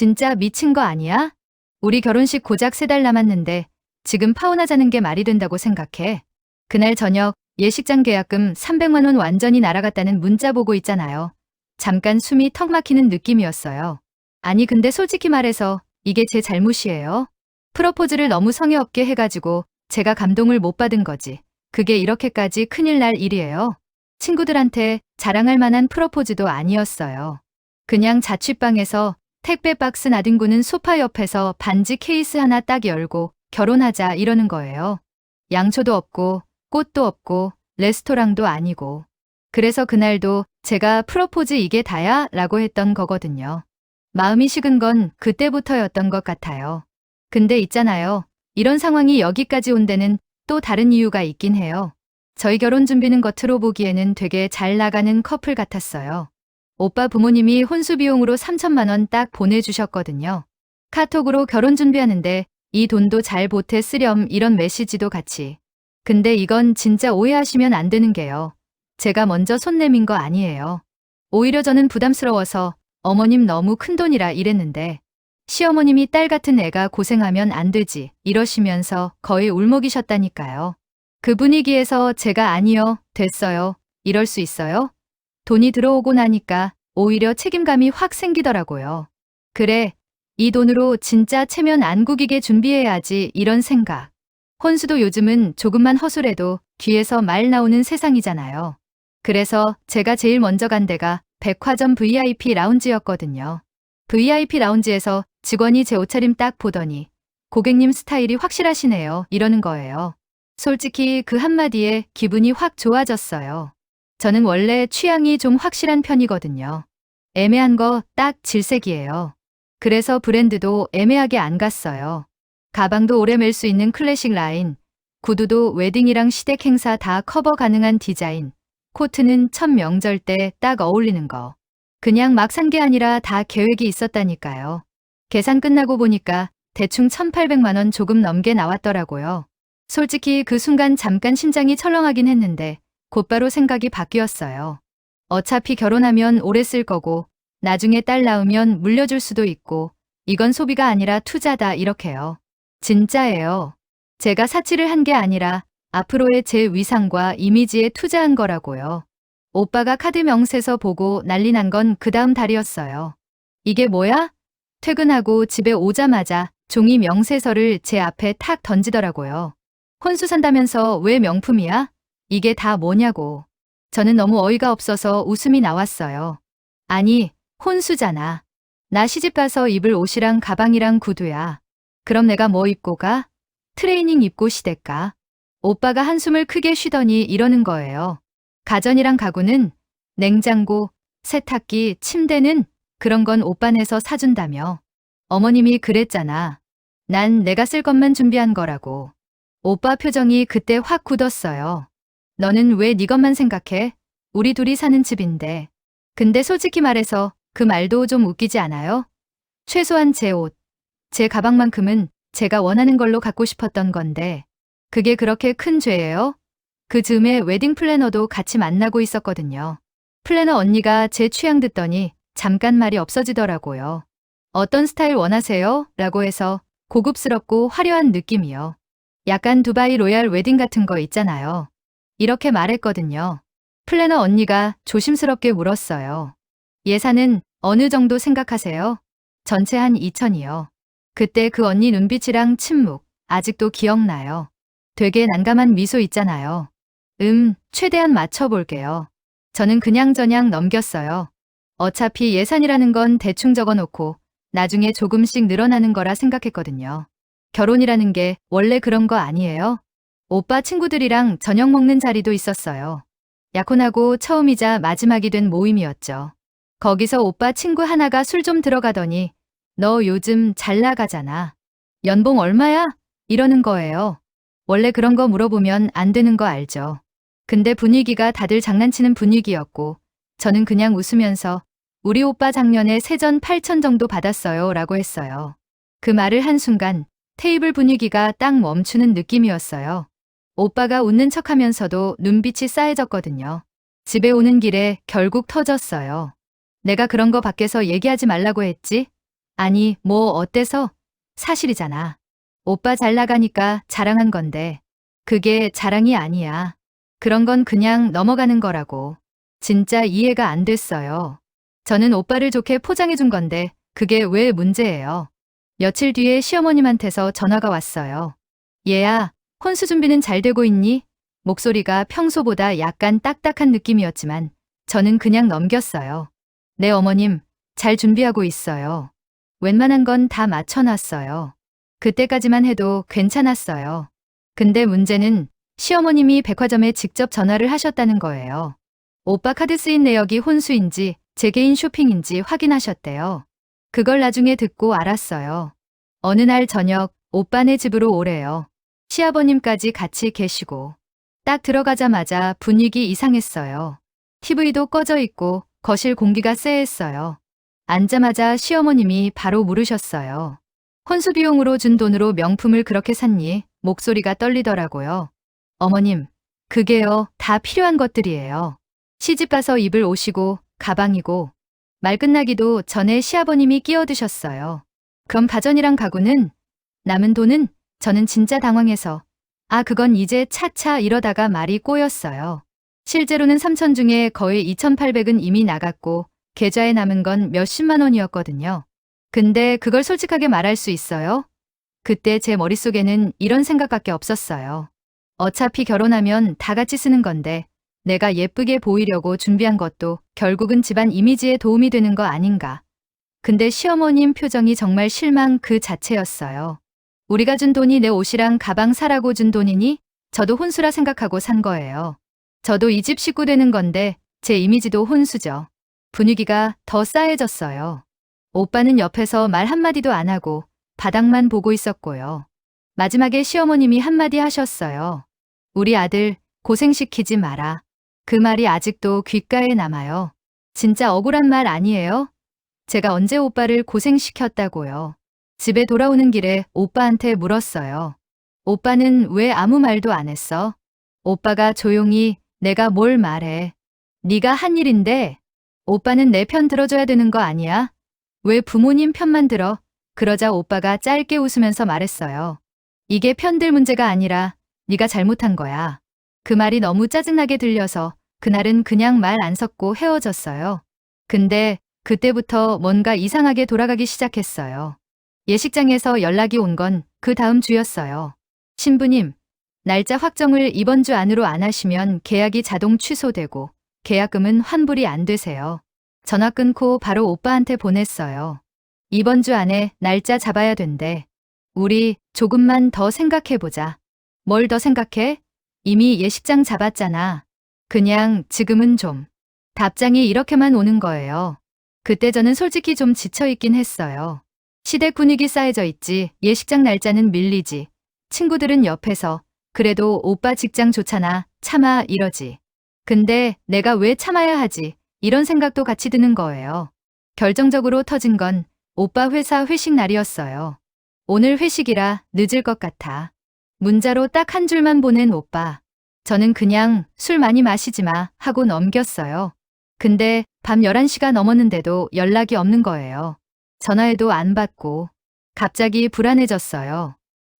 진짜 미친 거 아니야? 우리 결혼식 고작 세 달 남았는데 지금 파혼하자는 게 말이 된다고 생각해. 그날 저녁 예식장 계약금 300만 원 완전히 날아갔다는 문자 보고 있잖아요. 잠깐 숨이 턱 막히는 느낌이었어요. 아니 근데 솔직히 말해서 이게 제 잘못이에요. 프로포즈를 너무 성의 없게 해가지고 제가 감동을 못 받은 거지. 그게 이렇게까지 큰일 날 일이에요. 친구들한테 자랑할 만한 프로포즈도 아니었어요. 그냥 자취방에서 택배 박스 나뒹구는 소파 옆에서 반지 케이스 하나 딱 열고 결혼하자 이러는 거예요. 양초도 없고 꽃도 없고 레스토랑도 아니고. 그래서 그날도 제가 프로포즈 이게 다야? 라고 했던 거거든요. 마음이 식은 건 그때부터였던 것 같아요. 근데 있잖아요. 이런 상황이 여기까지 온 데는 또 다른 이유가 있긴 해요. 저희 결혼 준비는 겉으로 보기에는 되게 잘 나가는 커플 같았어요. 오빠 부모님이 혼수 비용으로 3천만 원 딱 보내주셨거든요. 카톡으로 결혼 준비하는데 이 돈도 잘 보태 쓰렴 이런 메시지도 같이. 근데 이건 진짜 오해하시면 안 되는 게요. 제가 먼저 손 내민 거 아니에요. 오히려 저는 부담스러워서 어머님 너무 큰 돈이라 이랬는데 시어머님이 딸 같은 애가 고생하면 안 되지 이러시면서 거의 울먹이셨다니까요. 그 분위기에서 제가 아니요, 됐어요. 이럴 수 있어요? 돈이 들어오고 나니까 오히려 책임감이 확 생기더라고요. 그래, 이 돈으로 진짜 체면 안 구기게 준비해야지 이런 생각. 혼수도 요즘은 조금만 허술해도 귀에서 말 나오는 세상이잖아요. 그래서 제가 제일 먼저 간 데가 백화점 VIP 라운지였거든요. VIP 라운지에서 직원이 제 옷차림 딱 보더니 고객님 스타일이 확실하시네요. 이러는 거예요. 솔직히 그 한마디에 기분이 확 좋아졌어요. 저는 원래 취향이 좀 확실한 편이거든요. 애매한 거 딱 질색이에요. 그래서 브랜드도 애매하게 안 갔어요. 가방도 오래 멜 수 있는 클래식 라인, 구두도 웨딩이랑 시댁 행사 다 커버 가능한 디자인, 코트는 첫 명절 때 딱 어울리는 거. 그냥 막 산 게 아니라 다 계획이 있었다니까요. 계산 끝나고 보니까 대충 1,800만 원 조금 넘게 나왔더라고요. 솔직히 그 순간 잠깐 심장이 철렁하긴 했는데 곧바로 생각이 바뀌었어요. 어차피 결혼하면 오래 쓸 거고 나중에 딸 낳으면 물려줄 수도 있고 이건 소비가 아니라 투자다 이렇게요. 진짜예요. 제가 사치를 한 게 아니라 앞으로의 제 위상과 이미지에 투자한 거라고요. 오빠가 카드 명세서 보고 난리 난 건 그 다음 달이었어요. 이게 뭐야? 퇴근하고 집에 오자마자 종이 명세서를 제 앞에 탁 던지더라고요. 혼수 산다면서 왜 명품이야? 이게 다 뭐냐고. 저는 너무 어이가 없어서 웃음이 나왔어요. 아니, 혼수잖아. 나 시집 가서 입을 옷이랑 가방이랑 구두야. 그럼 내가 뭐 입고 가? 트레이닝 입고 시댁 가. 오빠가 한숨을 크게 쉬더니 이러는 거예요. 가전이랑 가구는 냉장고, 세탁기, 침대는 그런 건 오빠네서 사준다며. 어머님이 그랬잖아. 난 내가 쓸 것만 준비한 거라고. 오빠 표정이 그때 확 굳었어요. 너는 왜 네 것만 생각해? 우리 둘이 사는 집인데. 근데 솔직히 말해서 그 말도 좀 웃기지 않아요? 최소한 제 옷, 제 가방만큼은 제가 원하는 걸로 갖고 싶었던 건데. 그게 그렇게 큰 죄예요? 그 즈음에 웨딩 플래너도 같이 만나고 있었거든요. 플래너 언니가 제 취향 듣더니 잠깐 말이 없어지더라고요. 어떤 스타일 원하세요? 라고 해서 고급스럽고 화려한 느낌이요. 약간 두바이 로얄 웨딩 같은 거 있잖아요. 이렇게 말했거든요. 플래너 언니가 조심스럽게 물었어요. 예산은 어느 정도 생각하세요? 전체 한 2천이요. 그때 그 언니 눈빛이랑 침묵, 아직도 기억나요. 되게 난감한 미소 있잖아요. 음, 최대한 맞춰볼게요. 저는 그냥저냥 넘겼어요. 어차피 예산이라는 건 대충 적어놓고 나중에 조금씩 늘어나는 거라 생각했거든요. 결혼이라는 게 원래 그런 거 아니에요? 오빠 친구들이랑 저녁 먹는 자리도 있었어요. 약혼하고 처음이자 마지막이 된 모임이었죠. 거기서 오빠 친구 하나가 술 좀 들어가더니 너 요즘 잘 나가잖아. 연봉 얼마야? 이러는 거예요. 원래 그런 거 물어보면 안 되는 거 알죠. 근데 분위기가 다들 장난치는 분위기였고 저는 그냥 웃으면서 우리 오빠 작년에 세전 8천 정도 받았어요 라고 했어요. 그 말을 한 순간 테이블 분위기가 딱 멈추는 느낌이었어요. 오빠가 웃는 척 하면서도 눈빛이 싸해졌거든요. 집에 오는 길에 결국 터졌어요. 내가 그런 거 밖에서 얘기하지 말라고 했지? 아니, 뭐 어때서? 사실이잖아. 오빠 잘 나가니까 자랑한 건데. 그게 자랑이 아니야. 그런 건 그냥 넘어가는 거라고. 진짜 이해가 안 됐어요. 저는 오빠를 좋게 포장해 준 건데 그게 왜 문제예요? 며칠 뒤에 시어머님한테서 전화가 왔어요. 얘야, 혼수 준비는 잘 되고 있니? 목소리가 평소보다 약간 딱딱한 느낌이었지만 저는 그냥 넘겼어요. 네, 어머님, 잘 준비하고 있어요. 웬만한 건 다 맞춰놨어요. 그때까지만 해도 괜찮았어요. 근데 문제는 시어머님이 백화점에 직접 전화를 하셨다는 거예요. 오빠 카드 쓰인 내역이 혼수인지 제 개인 쇼핑인지 확인하셨대요. 그걸 나중에 듣고 알았어요. 어느 날 저녁 오빠네 집으로 오래요. 시아버님까지 같이 계시고 딱 들어가자마자 분위기 이상했어요. TV도 꺼져 있고 거실 공기가 쎄했어요. 앉자마자 시어머님이 바로 물으셨어요. 혼수 비용으로 준 돈으로 명품을 그렇게 샀니? 목소리가 떨리더라고요. 어머님, 그게요, 다 필요한 것들이에요. 시집가서 입을 옷이고, 가방이고, 말 끝나기도 전에 시아버님이 끼어드셨어요. 그럼 가전이랑 가구는? 남은 돈은? 저는 진짜 당황해서. 아, 그건 이제 차차 이러다가 말이 꼬였어요. 실제로는 3천 중에 거의 2,800은 이미 나갔고, 계좌에 남은 건 몇십만 원이었거든요. 근데 그걸 솔직하게 말할 수 있어요? 그때 제 머릿속에는 이런 생각밖에 없었어요. 어차피 결혼하면 다 같이 쓰는 건데 내가 예쁘게 보이려고 준비한 것도 결국은 집안 이미지에 도움이 되는 거 아닌가. 근데 시어머님 표정이 정말 실망 그 자체였어요. 우리가 준 돈이 내 옷이랑 가방 사라고 준 돈이니 저도 혼수라 생각하고 산 거예요. 저도 이 집 식구 되는 건데 제 이미지도 혼수죠. 분위기가 더 싸해졌어요. 오빠는 옆에서 말 한마디도 안 하고 바닥만 보고 있었고요. 마지막에 시어머님이 한마디 하셨어요. 우리 아들 고생시키지 마라. 그 말이 아직도 귓가에 남아요. 진짜 억울한 말 아니에요? 제가 언제 오빠를 고생시켰다고요. 집에 돌아오는 길에 오빠한테 물었어요. 오빠는 왜 아무 말도 안 했어? 오빠가 조용히 내가 뭘 말해. 네가 한 일인데 오빠는 내 편 들어줘야 되는 거 아니야? 왜 부모님 편만 들어? 그러자 오빠가 짧게 웃으면서 말했어요. 이게 편들 문제가 아니라 네가 잘못한 거야. 그 말이 너무 짜증나게 들려서 그날은 그냥 말 안 섞고 헤어졌어요. 근데 그때부터 뭔가 이상하게 돌아가기 시작했어요. 예식장에서 연락이 온 건 그 다음 주였어요. 신부님, 날짜 확정을 이번 주 안으로 안 하시면 계약이 자동 취소되고 계약금은 환불이 안 되세요. 전화 끊고 바로 오빠한테 보냈어요. 이번 주 안에 날짜 잡아야 된대. 우리 조금만 더 생각해보자. 뭘 더 생각해? 이미 예식장 잡았잖아. 그냥 지금은 좀. 답장이 이렇게만 오는 거예요. 그때 저는 솔직히 좀 지쳐있긴 했어요. 시댁 분위기 쌓여져 있지, 예식장 날짜는 밀리지. 친구들은 옆에서, 그래도 오빠 직장 좋잖아, 참아, 이러지. 근데 내가 왜 참아야 하지? 이런 생각도 같이 드는 거예요. 결정적으로 터진 건 오빠 회사 회식 날이었어요. 오늘 회식이라 늦을 것 같아. 문자로 딱 한 줄만 보낸 오빠. 저는 그냥 술 많이 마시지 마 하고 넘겼어요. 근데 밤 11시가 넘었는데도 연락이 없는 거예요. 전화해도 안 받고. 갑자기 불안해졌어요.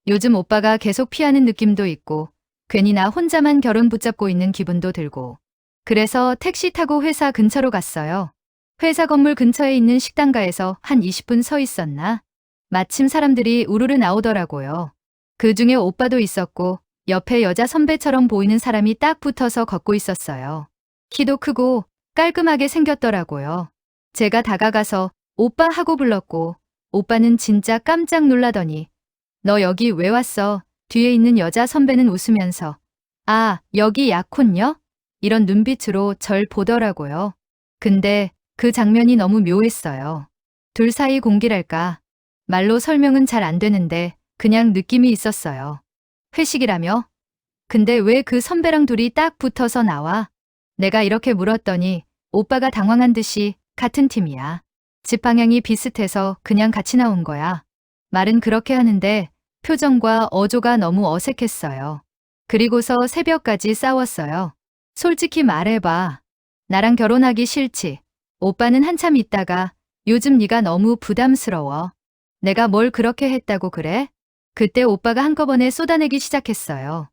요즘 오빠가 계속 피하는 느낌도 있고, 괜히 나 혼자만 결혼 붙잡고 있는 기분도 들고. 그래서 택시 타고 회사 근처로 갔어요. 회사 건물 근처에 있는 식당가에서 한 20분 서 있었나? 마침 사람들이 우르르 나오더라고요. 그 중에 오빠도 있었고, 옆에 여자 선배처럼 보이는 사람이 딱 붙어서 걷고 있었어요. 키도 크고 깔끔하게 생겼더라고요. 제가 다가가서 오빠 하고 불렀고, 오빠는 진짜 깜짝 놀라더니, 너 여기 왜 왔어? 뒤에 있는 여자 선배는 웃으면서, 아, 여기 약혼녀? 이런 눈빛으로 절 보더라고요. 근데 그 장면이 너무 묘했어요. 둘 사이 공기랄까. 말로 설명은 잘 안 되는데 그냥 느낌이 있었어요. 회식이라며? 근데 왜 그 선배랑 둘이 딱 붙어서 나와? 내가 이렇게 물었더니 오빠가 당황한 듯이 같은 팀이야. 집 방향이 비슷해서 그냥 같이 나온 거야. 말은 그렇게 하는데 표정과 어조가 너무 어색했어요. 그리고서 새벽까지 싸웠어요. 솔직히 말해봐. 나랑 결혼하기 싫지. 오빠는 한참 있다가 요즘 네가 너무 부담스러워. 내가 뭘 그렇게 했다고 그래? 그때 오빠가 한꺼번에 쏟아내기 시작했어요.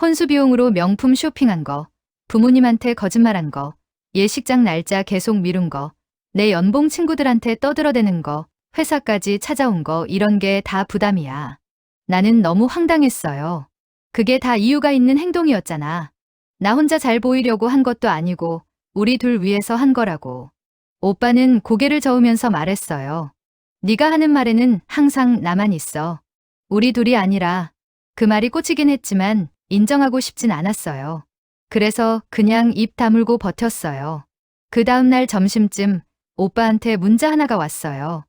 혼수 비용으로 명품 쇼핑한 거, 부모님한테 거짓말한 거, 예식장 날짜 계속 미룬 거, 내 연봉 친구들한테 떠들어대는 거, 회사까지 찾아온 거 이런 게 다 부담이야. 나는 너무 황당했어요. 그게 다 이유가 있는 행동이었잖아. 나 혼자 잘 보이려고 한 것도 아니고 우리 둘 위해서 한 거라고. 오빠는 고개를 저으면서 말했어요. 네가 하는 말에는 항상 나만 있어. 우리 둘이 아니라 그 말이 꽂히긴 했지만 인정하고 싶진 않았어요. 그래서 그냥 입 다물고 버텼어요. 그 다음날 점심쯤 오빠한테 문자 하나가 왔어요.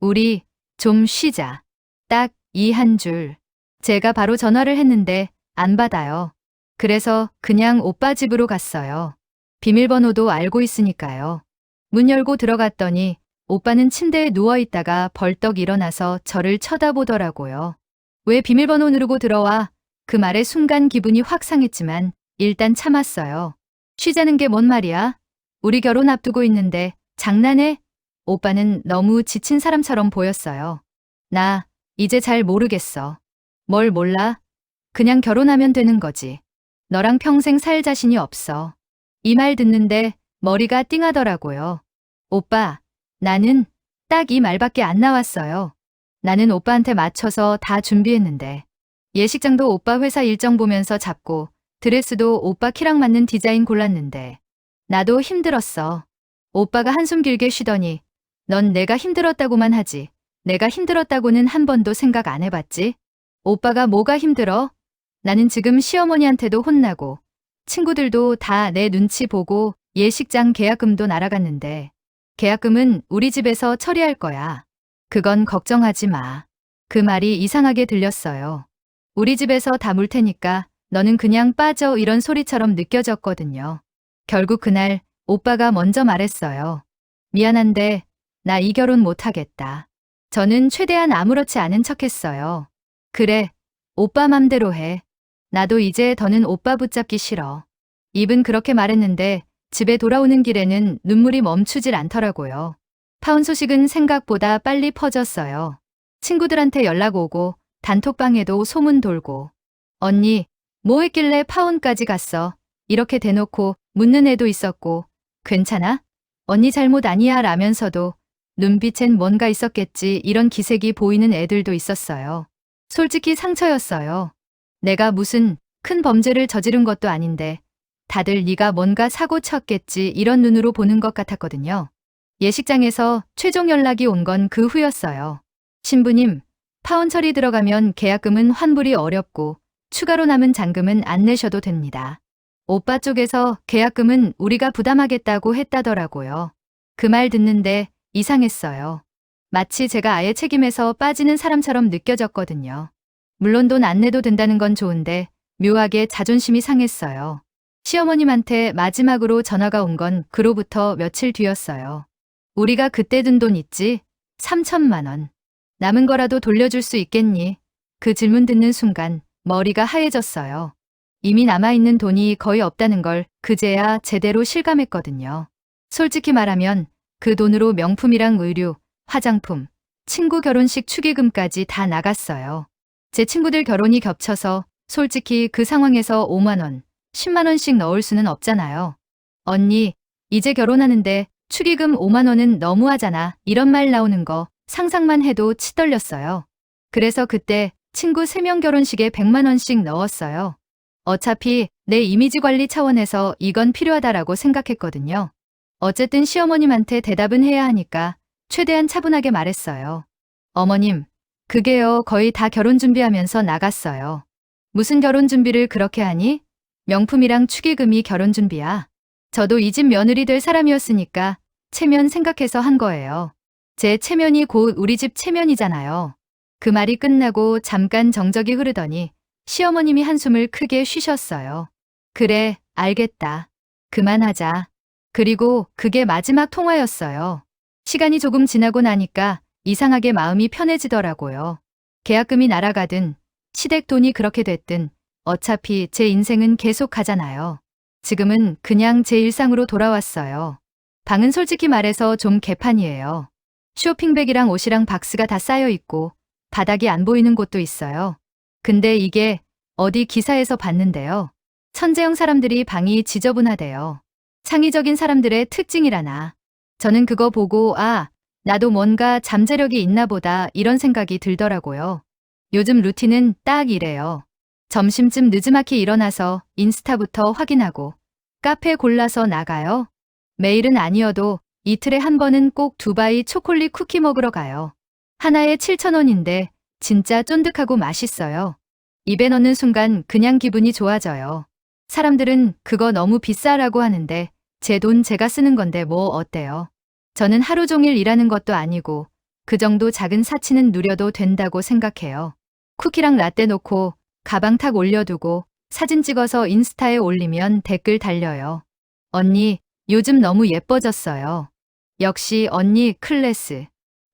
우리 좀 쉬자. 딱 이 한 줄. 제가 바로 전화를 했는데 안 받아요. 그래서 그냥 오빠 집으로 갔어요. 비밀번호도 알고 있으니까요. 문 열고 들어갔더니 오빠는 침대에 누워 있다가 벌떡 일어나서 저를 쳐다보더라고요. 왜 비밀번호 누르고 들어와? 그 말에 순간 기분이 확 상했지만 일단 참았어요. 쉬자는 게 뭔 말이야? 우리 결혼 앞두고 있는데 장난해? 오빠는 너무 지친 사람처럼 보였어요. 나 이제 잘 모르겠어. 뭘 몰라? 그냥 결혼하면 되는 거지. 너랑 평생 살 자신이 없어. 이 말 듣는데 머리가 띵하더라고요. 오빠, 나는 딱 이 말밖에 안 나왔어요. 나는 오빠한테 맞춰서 다 준비했는데. 예식장도 오빠 회사 일정 보면서 잡고 드레스도 오빠 키랑 맞는 디자인 골랐는데. 나도 힘들었어. 오빠가 한숨 길게 쉬더니 넌 내가 힘들었다고만 하지. 내가 힘들었다고는 한 번도 생각 안 해봤지? 오빠가 뭐가 힘들어? 나는 지금 시어머니한테도 혼나고 친구들도 다 내 눈치 보고 예식장 계약금도 날아갔는데 계약금은 우리 집에서 처리할 거야. 그건 걱정하지 마. 그 말이 이상하게 들렸어요. 우리 집에서 다 물 테니까 너는 그냥 빠져 이런 소리처럼 느껴졌거든요. 결국 그날 오빠가 먼저 말했어요. 미안한데 나 이 결혼 못하겠다. 저는 최대한 아무렇지 않은 척 했어요. 그래, 오빠 맘대로 해. 나도 이제 더는 오빠 붙잡기 싫어. 입은 그렇게 말했는데 집에 돌아오는 길에는 눈물이 멈추질 않더라고요. 파혼 소식은 생각보다 빨리 퍼졌어요. 친구들한테 연락 오고 단톡방에도 소문 돌고 언니 뭐 했길래 파혼까지 갔어? 이렇게 대놓고 묻는 애도 있었고 괜찮아? 언니 잘못 아니야 라면서도 눈빛엔 뭔가 있었겠지 이런 기색이 보이는 애들도 있었어요. 솔직히 상처였어요. 내가 무슨 큰 범죄를 저지른 것도 아닌데 다들 네가 뭔가 사고 쳤겠지 이런 눈으로 보는 것 같았거든요. 예식장에서 최종 연락이 온 건 그 후였어요. 신부님, 파혼 처리 들어가면 계약금은 환불이 어렵고 추가로 남은 잔금은 안 내셔도 됩니다. 오빠 쪽에서 계약금은 우리가 부담하겠다고 했다더라고요. 그 말 듣는데 이상했어요. 마치 제가 아예 책임에서 빠지는 사람처럼 느껴졌거든요. 물론 돈 안 내도 된다는 건 좋은데 묘하게 자존심이 상했어요. 시어머님한테 마지막으로 전화가 온 건 그로부터 며칠 뒤였어요. 우리가 그때 든 돈 있지? 3천만 원. 남은 거라도 돌려줄 수 있겠니? 그 질문 듣는 순간 머리가 하얘졌어요. 이미 남아있는 돈이 거의 없다는 걸 그제야 제대로 실감했거든요. 솔직히 말하면 그 돈으로 명품이랑 의류, 화장품, 친구 결혼식 축의금까지 다 나갔어요. 제 친구들 결혼이 겹쳐서 솔직히 그 상황에서 5만원, 10만원씩 넣을 수는 없잖아요. 언니, 이제 결혼하는데 축의금 5만원은 너무하잖아. 이런 말 나오는 거 상상만 해도 치 떨렸어요. 그래서 그때 친구 3명 결혼식에 100만원씩 넣었어요. 어차피 내 이미지 관리 차원에서 이건 필요하다라고 생각했거든요. 어쨌든 시어머님한테 대답은 해야 하니까 최대한 차분하게 말했어요. 어머님, 그게요, 거의 다 결혼 준비하면서 나갔어요. 무슨 결혼 준비를 그렇게 하니? 명품이랑 축의금이 결혼 준비야. 저도 이 집 며느리 될 사람이었으니까 체면 생각해서 한 거예요. 제 체면이 곧 우리 집 체면이잖아요. 그 말이 끝나고 잠깐 정적이 흐르더니 시어머님이 한숨을 크게 쉬셨어요. 그래, 알겠다. 그만하자. 그리고 그게 마지막 통화였어요. 시간이 조금 지나고 나니까 이상하게 마음이 편해지더라고요. 계약금이 날아가든 시댁 돈이 그렇게 됐든 어차피 제 인생은 계속 가잖아요. 지금은 그냥 제 일상으로 돌아왔어요. 방은 솔직히 말해서 좀 개판이에요. 쇼핑백이랑 옷이랑 박스가 다 쌓여 있고 바닥이 안 보이는 곳도 있어요. 근데 이게 어디 기사에서 봤는데요. 천재형 사람들이 방이 지저분하대요. 창의적인 사람들의 특징이라나. 저는 그거 보고 아, 나도 뭔가 잠재력이 있나 보다 이런 생각이 들더라고요. 요즘 루틴은 딱 이래요. 점심쯤 늦지막히 일어나서 인스타부터 확인하고 카페 골라서 나가요. 매일은 아니어도 이틀에 한 번은 꼭 두바이 초콜릿 쿠키 먹으러 가요. 하나에 7,000원인데 진짜 쫀득하고 맛있어요. 입에 넣는 순간 그냥 기분이 좋아져요. 사람들은 그거 너무 비싸라고 하는데 제 돈 제가 쓰는 건데 뭐 어때요? 저는 하루 종일 일하는 것도 아니고 그 정도 작은 사치는 누려도 된다고 생각해요. 쿠키랑 라떼 놓고 가방 탁 올려두고 사진 찍어서 인스타에 올리면 댓글 달려요. 언니, 요즘 너무 예뻐졌어요. 역시 언니 클래스.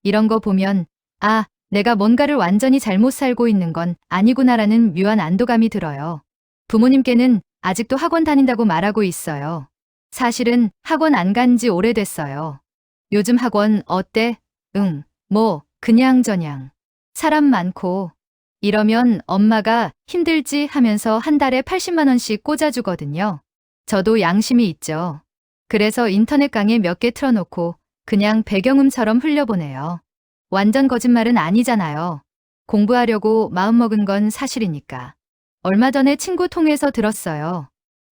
이런 거 보면, 아, 내가 뭔가를 완전히 잘못 살고 있는 건 아니구나라는 묘한 안도감이 들어요. 부모님께는 아직도 학원 다닌다고 말하고 있어요. 사실은 학원 안 간 지 오래됐어요. 요즘 학원 어때? 응, 뭐, 그냥 저냥. 사람 많고. 이러면 엄마가 힘들지 하면서 한 달에 80만원씩 꽂아주거든요. 저도 양심이 있죠. 그래서 인터넷 강의 몇 개 틀어놓고 그냥 배경음처럼 흘려보내요. 완전 거짓말은 아니잖아요. 공부하려고 마음먹은 건 사실이니까. 얼마 전에 친구 통해서 들었어요.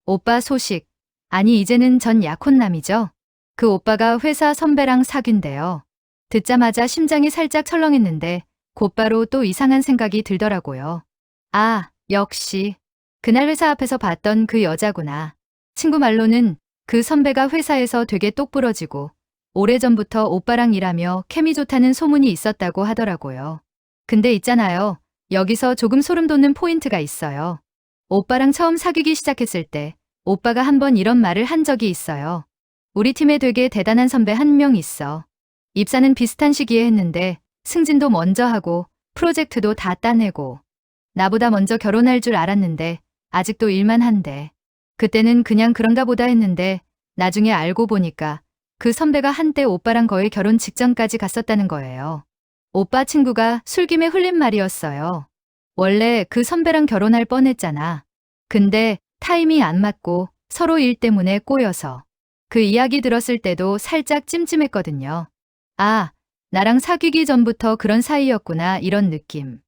오빠 소식. 아니, 이제는 전 약혼남이죠. 그 오빠가 회사 선배랑 사귄대요. 듣자마자 심장이 살짝 철렁했는데 곧바로 또 이상한 생각이 들더라고요. 아, 역시. 그날 회사 앞에서 봤던 그 여자구나. 친구 말로는 그 선배가 회사에서 되게 똑부러지고 오래전부터 오빠랑 일하며 케미 좋다는 소문이 있었다고 하더라고요. 근데 있잖아요. 여기서 조금 소름 돋는 포인트가 있어요. 오빠랑 처음 사귀기 시작했을 때 오빠가 한 번 이런 말을 한 적이 있어요. 우리 팀에 되게 대단한 선배 한 명 있어. 입사는 비슷한 시기에 했는데 승진도 먼저 하고 프로젝트도 다 따내고 나보다 먼저 결혼할 줄 알았는데 아직도 일만 한대. 그때는 그냥 그런가 보다 했는데 나중에 알고 보니까 그 선배가 한때 오빠랑 거의 결혼 직전까지 갔었다는 거예요. 오빠 친구가 술김에 흘린 말이었어요. 원래 그 선배랑 결혼할 뻔했잖아. 근데 타임이 안 맞고 서로 일 때문에 꼬여서. 그 이야기 들었을 때도 살짝 찜찜했거든요. 아, 나랑 사귀기 전부터 그런 사이였구나 이런 느낌.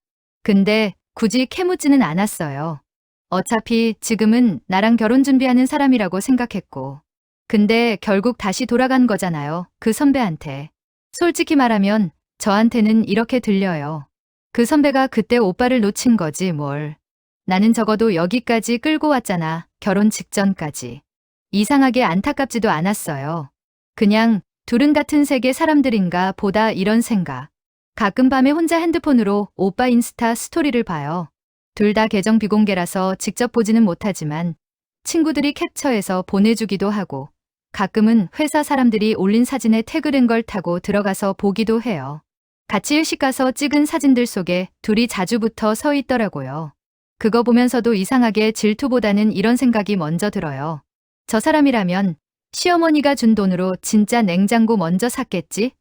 근데 굳이 캐묻지는 않았어요. 어차피 지금은 나랑 결혼 준비하는 사람이라고 생각했고. 근데 결국 다시 돌아간 거잖아요. 그 선배한테. 솔직히 말하면 저한테는 이렇게 들려요. 그 선배가 그때 오빠를 놓친 거지 뭘. 나는 적어도 여기까지 끌고 왔잖아. 결혼 직전까지. 이상하게 안타깝지도 않았어요. 그냥 둘은 같은 세계 사람들인가 보다 이런 생각. 가끔 밤에 혼자 핸드폰으로 오빠 인스타 스토리를 봐요. 둘 다 계정 비공개라서 직접 보지는 못하지만 친구들이 캡처해서 보내주기도 하고 가끔은 회사 사람들이 올린 사진에 태그된 걸 타고 들어가서 보기도 해요. 같이 일식 가서 찍은 사진들 속에 둘이 자주 붙어 서 있더라고요. 그거 보면서도 이상하게 질투보다는 이런 생각이 먼저 들어요. 저 사람이라면 시어머니가 준 돈으로 진짜 냉장고 먼저 샀겠지?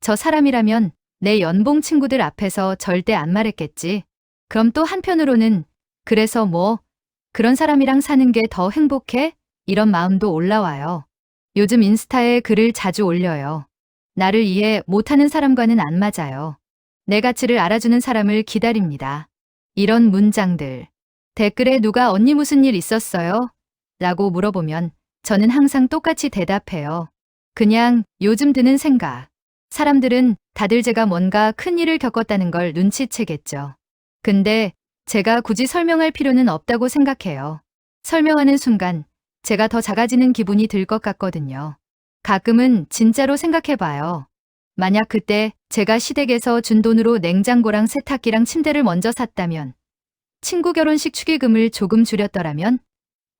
저 사람이라면 내 연봉 친구들 앞에서 절대 안 말했겠지. 그럼 또 한편으로는 그래서 뭐 그런 사람이랑 사는 게 더 행복해? 이런 마음도 올라와요. 요즘 인스타에 글을 자주 올려요. 나를 이해 못하는 사람과는 안 맞아요. 내 가치를 알아주는 사람을 기다립니다. 이런 문장들. 댓글에 누가 언니 무슨 일 있었어요? 라고 물어보면 저는 항상 똑같이 대답해요. 그냥 요즘 드는 생각. 사람들은 다들 제가 뭔가 큰 일을 겪었다는 걸 눈치채겠죠. 근데 제가 굳이 설명할 필요는 없다고 생각해요. 설명하는 순간 제가 더 작아지는 기분이 들 것 같거든요. 가끔은 진짜로 생각해봐요. 만약 그때 제가 시댁에서 준 돈으로 냉장고랑 세탁기랑 침대를 먼저 샀다면, 친구 결혼식 축의금을 조금 줄였더라면,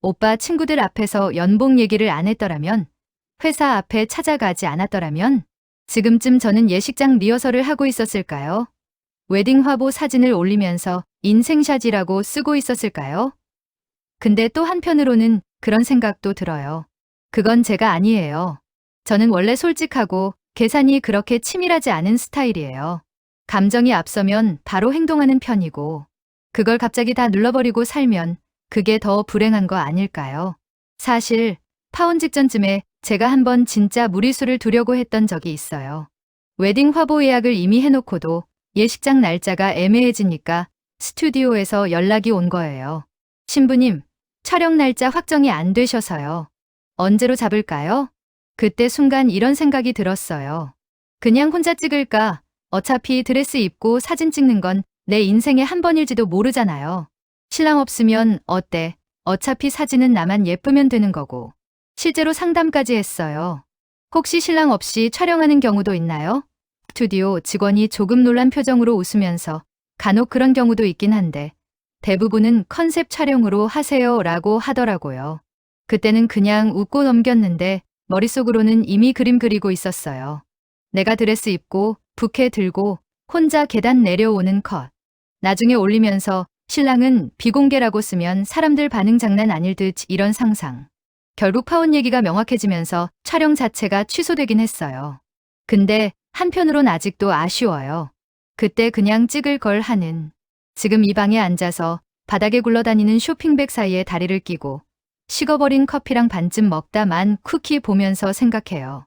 오빠 친구들 앞에서 연봉 얘기를 안 했더라면, 회사 앞에 찾아가지 않았더라면, 지금쯤 저는 예식장 리허설을 하고 있었을까요? 웨딩 화보 사진을 올리면서 인생샷이라고 쓰고 있었을까요? 근데 또 한편으로는 그런 생각도 들어요. 그건 제가 아니에요. 저는 원래 솔직하고 계산이 그렇게 치밀하지 않은 스타일이에요. 감정이 앞서면 바로 행동하는 편이고, 그걸 갑자기 다 눌러버리고 살면 그게 더 불행한 거 아닐까요? 사실, 파혼 직전쯤에 제가 한번 진짜 무리수를 두려고 했던 적이 있어요. 웨딩 화보 예약을 이미 해놓고도 예식장 날짜가 애매해지니까 스튜디오에서 연락이 온 거예요. 신부님, 촬영 날짜 확정이 안 되셔서요. 언제로 잡을까요? 그때 순간 이런 생각이 들었어요. 그냥 혼자 찍을까? 어차피 드레스 입고 사진 찍는 건 내 인생에 한 번일지도 모르잖아요. 신랑 없으면 어때? 어차피 사진은 나만 예쁘면 되는 거고. 실제로 상담까지 했어요. 혹시 신랑 없이 촬영하는 경우도 있나요? 스튜디오 직원이 조금 놀란 표정으로 웃으면서 간혹 그런 경우도 있긴 한데 대부분은 컨셉 촬영으로 하세요 라고 하더라고요. 그때는 그냥 웃고 넘겼는데 머릿속으로는 이미 그림 그리고 있었어요. 내가 드레스 입고 부케 들고 혼자 계단 내려오는 컷. 나중에 올리면서 신랑은 비공개라고 쓰면 사람들 반응 장난 아닐 듯 이런 상상. 결국 파혼 얘기가 명확해지면서 촬영 자체가 취소되긴 했어요. 근데 한편으론 아직도 아쉬워요. 그때 그냥 찍을 걸 하는. 지금 이 방에 앉아서 바닥에 굴러다니는 쇼핑백 사이에 다리를 끼고 식어버린 커피랑 반쯤 먹다 만 쿠키 보면서 생각해요.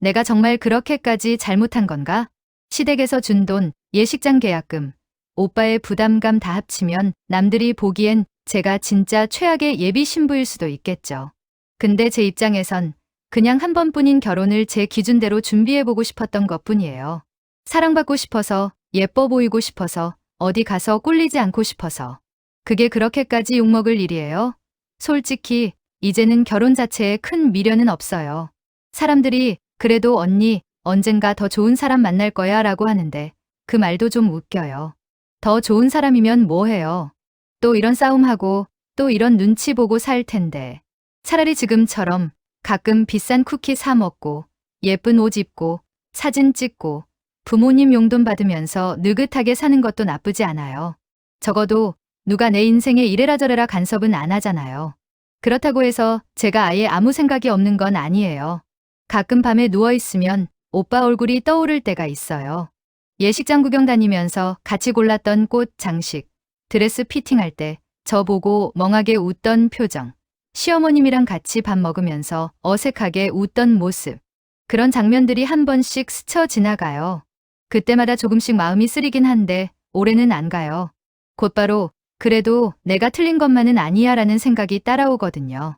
내가 정말 그렇게까지 잘못한 건가? 시댁에서 준 돈, 예식장 계약금, 오빠의 부담감 다 합치면 남들이 보기엔 제가 진짜 최악의 예비 신부일 수도 있겠죠. 근데 제 입장에선 그냥 한 번뿐인 결혼을 제 기준대로 준비해보고 싶었던 것 뿐이에요. 사랑받고 싶어서, 예뻐 보이고 싶어서, 어디 가서 꿀리지 않고 싶어서. 그게 그렇게까지 욕먹을 일이에요? 솔직히, 이제는 결혼 자체에 큰 미련은 없어요. 사람들이, 그래도 언니, 언젠가 더 좋은 사람 만날 거야 라고 하는데, 그 말도 좀 웃겨요. 더 좋은 사람이면 뭐해요? 또 이런 싸움하고, 또 이런 눈치 보고 살 텐데. 차라리 지금처럼 가끔 비싼 쿠키 사 먹고 예쁜 옷 입고 사진 찍고 부모님 용돈 받으면서 느긋하게 사는 것도 나쁘지 않아요. 적어도 누가 내 인생에 이래라 저래라 간섭은 안 하잖아요. 그렇다고 해서 제가 아예 아무 생각이 없는 건 아니에요. 가끔 밤에 누워있으면 오빠 얼굴이 떠오를 때가 있어요. 예식장 구경 다니면서 같이 골랐던 꽃, 장식, 드레스 피팅할 때 저보고 멍하게 웃던 표정. 시어머님이랑 같이 밥 먹으면서 어색하게 웃던 모습. 그런 장면들이 한 번씩 스쳐 지나가요. 그때마다 조금씩 마음이 쓰리긴 한데 올해는 안 가요. 곧바로 그래도 내가 틀린 것만은 아니야 라는 생각이 따라오거든요.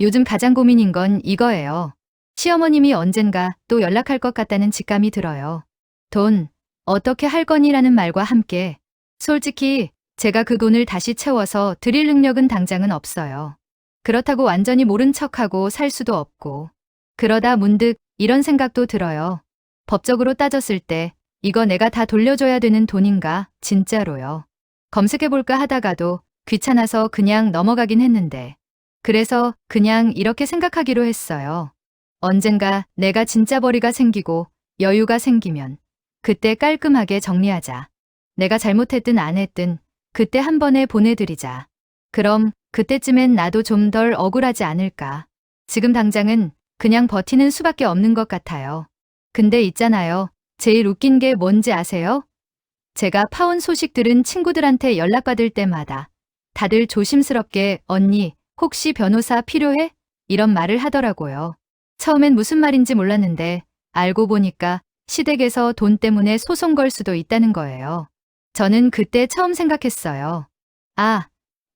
요즘 가장 고민인 건 이거예요. 시어머님이 언젠가 또 연락할 것 같다는 직감이 들어요. 돈, 어떻게 할 거니라는 말과 함께 솔직히 제가 그 돈을 다시 채워서 드릴 능력은 당장은 없어요. 그렇다고 완전히 모른 척하고 살 수도 없고. 그러다 문득 이런 생각도 들어요. 법적으로 따졌을 때 이거 내가 다 돌려줘야 되는 돈인가 진짜로요. 검색해볼까 하다가도 귀찮아서 그냥 넘어가긴 했는데. 그래서 그냥 이렇게 생각하기로 했어요. 언젠가 내가 진짜 벌이가 생기고 여유가 생기면 그때 깔끔하게 정리하자. 내가 잘못했든 안 했든 그때 한 번에 보내드리자. 그럼 그때쯤엔 나도 좀 덜 억울하지 않을까. 지금 당장은 그냥 버티는 수밖에 없는 것 같아요. 근데 있잖아요. 제일 웃긴 게 뭔지 아세요? 제가 파혼 소식 들은 친구들한테 연락받을 때마다 다들 조심스럽게 언니, 혹시 변호사 필요해? 이런 말을 하더라고요. 처음엔 무슨 말인지 몰랐는데 알고 보니까 시댁에서 돈 때문에 소송 걸 수도 있다는 거예요. 저는 그때 처음 생각했어요. 아,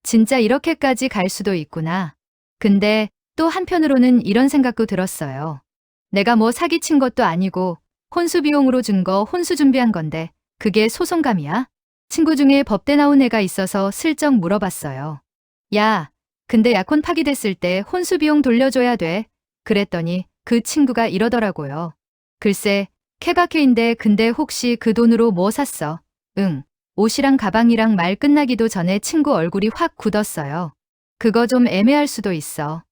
진짜 이렇게까지 갈 수도 있구나. 근데 또 한편으로는 이런 생각도 들었어요. 내가 뭐 사기친 것도 아니고 혼수 비용으로 준 거 혼수 준비한 건데 그게 소송감이야? 친구 중에 법대 나온 애가 있어서 슬쩍 물어봤어요. 야, 근데 약혼 파기됐을 때 혼수 비용 돌려줘야 돼. 그랬더니 그 친구가 이러더라고요. 글쎄, 케바케인데 근데 혹시 그 돈으로 뭐 샀어? 응. 옷이랑 가방이랑 말 끝나기도 전에 친구 얼굴이 확 굳었어요. 그거 좀 애매할 수도 있어.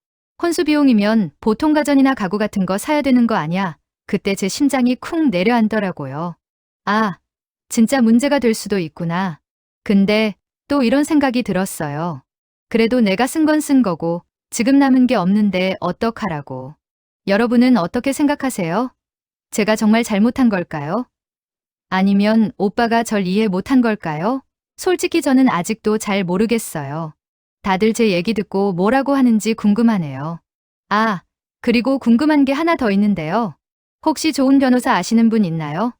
혼수 비용이면 보통 가전이나 가구 같은 거 사야 되는 거 아냐? 그때 제 심장이 쿵 내려앉더라고요. 아, 진짜 문제가 될 수도 있구나. 근데 또 이런 생각이 들었어요. 그래도 내가 쓴 건 쓴 거고 지금 남은 게 없는데 어떡하라고. 여러분은 어떻게 생각하세요? 제가 정말 잘못한 걸까요? 아니면 오빠가 절 이해 못한 걸까요? 솔직히 저는 아직도 잘 모르겠어요. 다들 제 얘기 듣고 뭐라고 하는지 궁금하네요. 아, 그리고 궁금한 게 하나 더 있는데요. 혹시 좋은 변호사 아시는 분 있나요?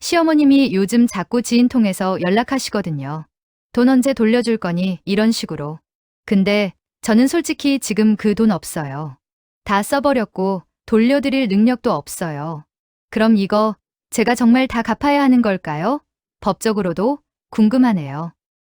시어머님이 요즘 자꾸 지인 통해서 연락하시거든요. 돈 언제 돌려줄 거니? 이런 식으로. 근데 저는 솔직히 지금 그 돈 없어요. 다 써버렸고 돌려드릴 능력도 없어요. 그럼 이거 제가 정말 다 갚아야 하는 걸까요? 법적으로도 궁금하네요.